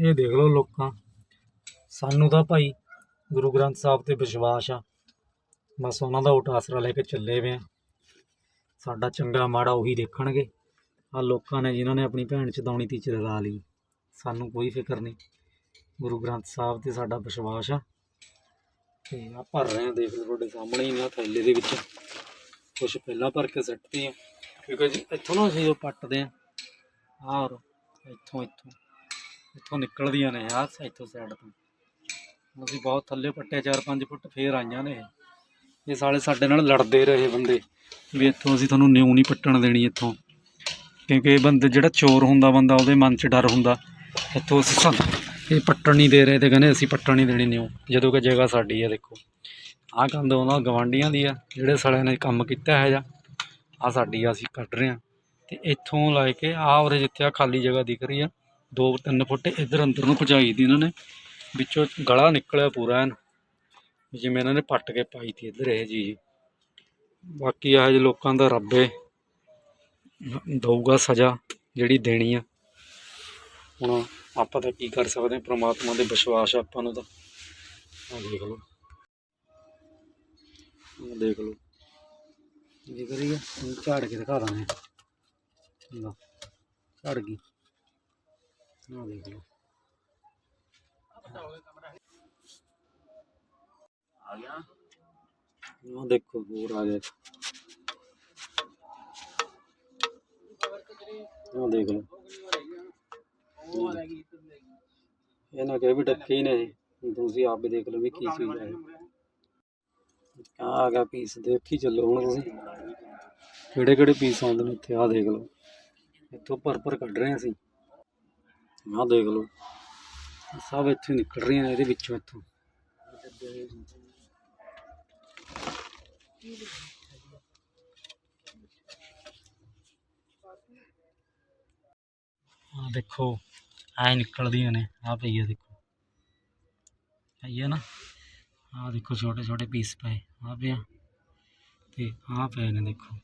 ਇਹ ਦੇਖ ਲਓ ਲੋਕਾਂ। ਸਾਨੂੰ ਤਾਂ ਭਾਈ ਗੁਰੂ ਗ੍ਰੰਥ ਸਾਹਿਬ ਤੇ ਵਿਸ਼ਵਾਸ ਆ। ਬਸ ਉਹਨਾਂ ਦਾ ਓਟ ਆਸਰਾ ਲੈ ਕੇ ਚੱਲੇ ਵੇ ਆ। ਸਾਡਾ ਚੰਗਾ ਮਾੜਾ ਉਹੀ ਦੇਖਣਗੇ। ਆ ਲੋਕਾਂ ਨੇ ਜਿਨ੍ਹਾਂ ਨੇ ਆਪਣੀ ਭੈਣ 'ਚ ਦੌਣੀ ਤੀ ਚਰਗਾ ਲਈ। ਸਾਨੂੰ ਕੋਈ ਫਿਕਰ ਨਹੀਂ। ਗੁਰੂ ਗ੍ਰੰਥ ਸਾਹਿਬ ਤੇ ਸਾਡਾ ਵਿਸ਼ਵਾਸ ਆ। ਤੇ ਆ ਭਰ ਰਹੇ ਆ, ਦੇਖ ਲਓ ਤੁਹਾਡੇ ਸਾਹਮਣੇ ਹੀ ਨੇ ਥੈਲੇ ਦੇ ਵਿੱਚ। ਕੁਝ ਪਹਿਲਾਂ ਭਰ ਕੇ ਸੱਟਦੇ ਆ। ਕਿਉਂਕਿ ਇੱਥੋਂ ਨਾ ਅਸੀਂ ਜੋ ਪੱਟਦੇ ਆ। ਆਹ ਇੱਥੋਂ ਇੱਥੋਂ। ਇੱਥੋਂ ਨਿਕਲਦੀਆਂ ਨੇ ਆਹ ਇੱਥੋਂ ਸਾਈਡ ਤੋਂ। ਅਸੀਂ ਬਹੁਤ ਥੱਲੇ ਪੱਟੇ 4-5 ਫੁੱਟ ਫੇਰ ਆਈਆਂ ਨੇ ਇਹ। ਇਹ ਸਾਲੇ ਸਾਡੇ ਨਾਲ ਲੜਦੇ ਰਹੇ ਬੰਦੇ। ਵੀ ਇੱਥੋਂ ਅਸੀਂ ਤੁਹਾਨੂੰ ਨਿਉ ਨਹੀਂ ਪੱਟਣ ਦੇਣੀ ਇੱਥੋਂ। ਕਿਉਂਕਿ ਇਹ ਬੰਦੇ ਜਿਹੜਾ ਚੋਰ ਹੁੰਦਾ ਬੰਦਾ, ਉਹਦੇ ਮਨ 'ਚ ਡਰ ਹੁੰਦਾ। ਇੱਥੋਂ ਅਸੀਂ ਸਾਨੂੰ ਇਹ ਪੱਟਣ ਨਹੀਂ ਦੇ ਰਹੇ ਤੇ ਕਹਿੰਦੇ ਅਸੀਂ ਪੱਟਣ ਨਹੀਂ ਦੇਣੀ ਨਿਉ ਜਦੋਂ ਕਿ ਜਗ੍ਹਾ ਸਾਡੀ ਹੈ ਦੇਖੋ। ਆਹ ਕੰਧ ਉਹਨਾਂ ਗਵਾਂਡੀਆਂ ਦੀ ਆ, ਜਿਹੜੇ ਸਾਲਿਆਂ ਨੇ ਕੰਮ ਕੀਤਾ ਹੈ ਜਾਂ ਆ ਸਾਡੀ ਆ, ਅਸੀਂ ਕੱਢ ਰਹੇ ਆ ਤੇ ਇੱਥੋਂ ਲੈ ਕੇ ਆਹ ਉਰੇ ਜਿੱਥੇ ਆ ਖਾਲੀ ਜਗ੍ਹਾ ਦਿਖ ਰਹੀ ਆ 2-3 ਫੁੱਟ ਇੱਧਰ ਅੰਦਰ ਨੂੰ ਭਜਾਈ ਦੀ ਇਹਨਾਂ ਨੇ। ਵਿੱਚੋਂ ਗਲਾ ਨਿਕਲਿਆ ਪੂਰਾ ਐਨ। ਜਿਵੇਂ ਇਹਨਾਂ ਨੇ ਪੱਟ ਕੇ ਪਾਈ ਤੀ ਇੱਧਰ ਇਹ ਜੀ ਬਾਕੀ ਇਹੋ ਜਿਹੇ ਲੋਕਾਂ ਦਾ ਰੱਬੇ ਦਊਗਾ ਸਜ਼ਾ ਜਿਹੜੀ ਦੇਣੀ ਆ। ਹੁਣ ਆਪਾਂ ਤਾਂ ਕੀ ਕਰ ਸਕਦੇ ਹਾਂ? ਪ੍ਰਮਾਤਮਾ ਦੇ ਵਿਸ਼ਵਾਸ ਆਪਾਂ ਨੂੰ ਤਾਂ। ਆਹ ਦੇਖ ਲਓ। ਆਹ ਦੇਖ ਲਓ। ਇਹ ਕਰੀਏ ਝਾੜ ਕੇ ਦਿਖਾ ਦਾਂਗੇ। ਝਾੜ ਗਈ। ਆਹ ਦੇਖ ਲਓ ਆ ਗਿਆ ਆਹ ਦੇਖੋ, ਹੋਰ ਆ ਗਿਆ ਆਹ ਦੇਖ ਲਓ। ਇਹਨਾਂ ਕਹੇ ਵੀ ਡੱਕੇ ਨੇ ਤੁਸੀਂ ਆਪ ਵੀ ਦੇਖ ਲਓ ਵੀ ਕੀ ਚੀਜ਼ ਹੈ ਆ ਗਿਆ ਪੀਸ ਦੇਖੀ ਚੱਲੋ ਹੁਣ ਤੁਸੀਂ। ਕਿਹੜੇ ਕਿਹੜੇ ਪੀਸ ਆਉਂਦੇ ਨੇ ਇੱਥੇ? ਆਹ ਦੇਖ ਲਓ। ਇੱਥੋਂ ਭਰ ਭਰ ਕੱਢ ਰਹੇ ਅਸੀਂ। ਆਹ ਦੇਖ ਲਓ। ਸਭ ਇੱਥੇ ਨਿਕਲ ਰਹੀਆਂ ਨੇ ਇਹਦੇ ਵਿੱਚੋਂ ਇੱਥੋਂ। ਆ ਦੇਖੋ, ਐ ਨਿਕਲਦੀਆਂ ਨੇ। ਆ ਪਈ ਆ ਦੇਖੋ। ਪਈ ਆ ਨਾ। ਆ ਦੇਖੋ ਛੋਟੇ ਛੋਟੇ ਪੀਸ ਪਏ। ਆ ਪਿਆ। ਤੇ ਆ ਪਏ ਨੇ ਦੇਖੋ।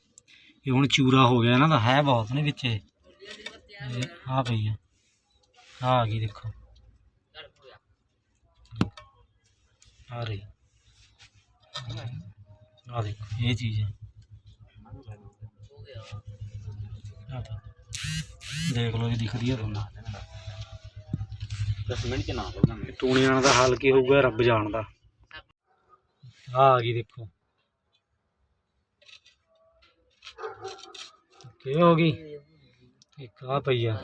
ਇਹ ਹੁਣ ਚੂਰਾ ਹੋ ਗਿਆ। ਇਹਨਾਂ ਦਾ ਹੈ ਬਹੁਤ ਨੇ ਵਿੱਚ। ਇਹ ਆ ਪਈ ਆ। ਆ ਆ ਗਈ ਦੇਖੋ। ਆ ਰਹੀ। ਆ ਦੇਖੋ ਇਹ ਚੀਜ਼ ਹੈ। ਦੇਖੋ। ਲਓ ਇਹ ਦਿਖਦੀ ਹੈ ਤੁਹਾਨੂੰ। 10 ਮਿੰਟ ਚ ਨਾ ਮੈਂ ਟੂਣਿਆਂ ਦਾ ਹਾਲ ਕੀ ਹੋਊਗਾ ਰੱਬ ਜਾਣਦਾ। ਆ ਆ ਗਈ ਦੇਖੋ। ਕੀ ਹੋ ਗਈ? ਇੱਕ ਆ ਪਈ ਆ।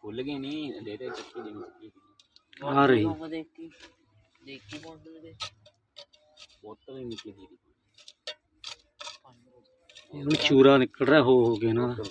ਭੁੱਲ ਗਏ ਨਹੀਂ ਦੇ ਦੇ ਚੱਕੀ ਦੀ ਮਿੱਟੀ ਆ ਰਹੀ। ਬੋਤਲ ਵੀ ਮਿੱਟੀ ਦੀ ਇਹ ਹੁਣ ਚੂਰਾ ਨਿਕਲ ਰਿਹਾ ਹੋ ਹੋ ਕੇ ਇਹਨਾਂ ਦਾ।